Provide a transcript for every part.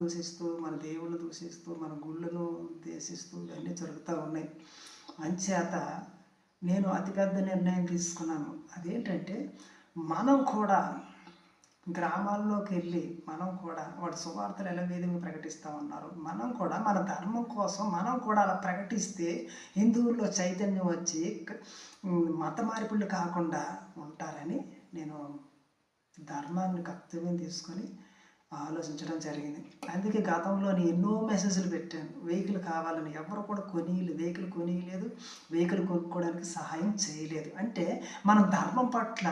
దూషిస్తూ మన దేవుళ్ళు దూషిస్తూ మన గుళ్ళను దేశిస్తూ ఇవన్నీ జరుగుతూ ఉన్నాయి. అంచేత నేను అతిపెద్ద నిర్ణయం తీసుకున్నాను. అదేంటంటే మనం కూడా గ్రామాల్లోకి వెళ్ళి మనం కూడా వాడు సువార్తలు ఎలా విధంగా ప్రకటిస్తూ ఉన్నారు మనం కూడా మన ధర్మం కోసం మనం కూడా అలా ప్రకటిస్తే హిందువుల్లో చైతన్యం వచ్చి మత మార్పులు కాకుండా ఉంటారని నేను ధర్మాన్ని కర్తవ్యం తీసుకొని ఆలోచించడం జరిగింది. అందుకే గతంలో నేను ఎన్నో మెసేజ్లు పెట్టాను. వెహికల్ కావాలని ఎవరు కూడా కొనియలేదు వెహికల్ కొనియలేదు. వెహికల్ కొనుక్కోవడానికి సహాయం చేయలేదు. అంటే మన ధర్మం పట్ల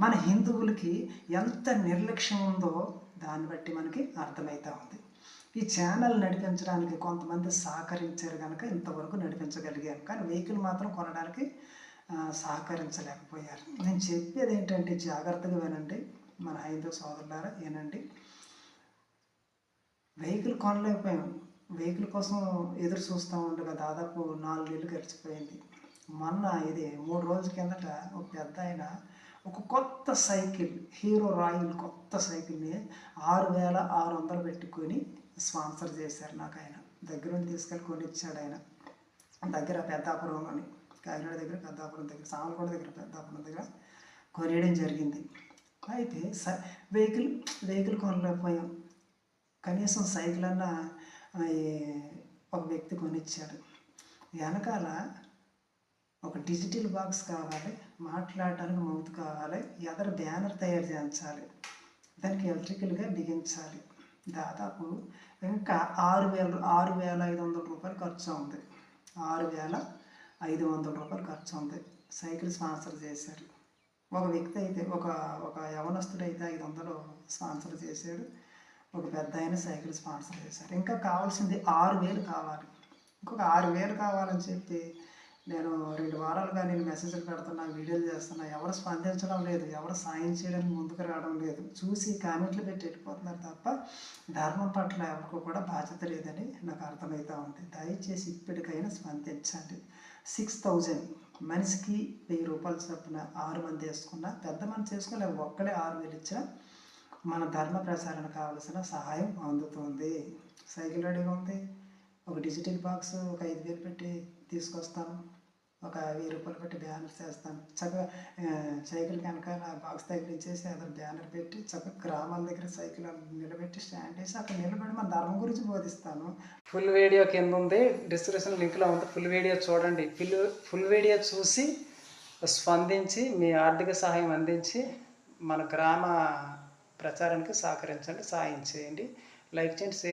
మన హిందువులకి ఎంత నిర్లక్ష్యం ఉందో దాన్ని బట్టి మనకి అర్థమవుతా ఉంది. ఈ ఛానల్ నడిపించడానికి కొంతమంది సహకరించారు కనుక ఇంతవరకు నడిపించగలిగాను. కానీ వెహికల్ మాత్రం కొనడానికి సహకరించలేకపోయారు. నేను చెప్పేది ఏంటంటే జాగ్రత్తగా వినండి. మన హైందవ సోదరులారా ఏనండి వెహికల్ కొనలేకపోయాం. వెహికల్ కోసం ఎదురు చూస్తూ ఉండగా దాదాపు నాలుగు నెలలు గడిచిపోయింది. మొన్న ఇది మూడు రోజుల కిందట ఒక పెద్ద ఆయన ఒక కొత్త సైకిల్ హీరో రాయల్ కొత్త సైకిల్ని ఆరు వేల ఆరు వందలు పెట్టుకొని స్పాన్సర్ చేశారు నాకు ఆయన. దగ్గర తీసుకెళ్ళి కొనిచ్చాడు ఆయన. దగ్గర పెద్దాపురంలోని కాకినాడ దగ్గర పెద్దాపురం దగ్గర సామలకోట దగ్గర పెద్దాపురం దగ్గర కొనేయడం జరిగింది. అయితే స వెహికల్ వెహికల్ కొనలేకపోయాం. కనీసం సైకిల్ అన్న ఈ ఒక వ్యక్తి కొనిచ్చాడు. వెనకాల ఒక డిజిటల్ బాక్స్ కావాలి మాట్లాడటానికి మౌత్ కావాలి ఎదర బ్యానర్ తయారు చేయించాలి దానికి ఎలక్ట్రికల్గా బిగించాలి. దాదాపు ఇంకా ఆరు వేల ఆరు వేల ఐదు వందల రూపాయలు ఖర్చు ఉంది ఆరు వేల ఐదు వందల రూపాయలు ఖర్చు ఉంది సైకిల్ స్పాన్సర్ చేశారు ఒక వ్యక్తి అయితే ఒక ఒక యవనస్తుడు అయితే ఐదు వందలు స్పాన్సర్ చేశాడు. ఒక పెద్ద ఆయన సైకిల్ స్పాన్సర్ చేశారు. ఇంకా కావాల్సింది ఆరు వేలు కావాలి. ఇంకొక ఆరు వేలు కావాలని చెప్పి నేను రెండు వారాలుగా నేను మెసేజ్లు పెడుతున్నా వీడియోలు చేస్తున్నా. ఎవరు స్పందించడం లేదు ఎవరు సాయం చేయడానికి ముందుకు రావడం లేదు. చూసి కామెంట్లు పెట్టి వెళ్ళిపోతున్నారు తప్ప ధర్మం పట్ల ఎవరికి కూడా బాధ్యత లేదని నాకు అర్థమవుతూ ఉంది. దయచేసి ఇప్పటికైనా స్పందించండి. Six thousand. మనిషికి వెయ్యి రూపాయలు చొప్పున ఆరు మంది వేసుకున్నా పెద్ద మనిషి వేసుకుని ఒక్కడే ఆరు వేలు ఇచ్చినా మన ధర్మ ప్రసారణ కావలసిన సహాయం అందుతుంది. సైకిల్ రెడీగా ఉంది. ఒక డిజిటల్ బాక్స్ ఒక ఐదు వేలు పెట్టి తీసుకొస్తాను. ఒక వెయ్యి రూపాయలు పెట్టి బ్యానర్ చేస్తాను. చక్కగా సైకిల్ వెనకాల బాక్స్ తగిలించేసి అతను బ్యానర్ పెట్టి చక్కగా గ్రామాల దగ్గర సైకిల్ నిలబెట్టి స్టాండ్ వేసి అక్కడ నిలబడి మన ధర్మం గురించి బోధిస్తాను. ఫుల్ వీడియో కింద ఉంది. డిస్క్రిప్షన్ లింక్లో ఉంది. ఫుల్ వీడియో చూడండి. ఫుల్ ఫుల్ వీడియో చూసి స్పందించి మీ ఆర్థిక సహాయం అందించి మన గ్రామ ప్రచారానికి సహకరించండి సాయం చేయండి. లైక్ చేయండి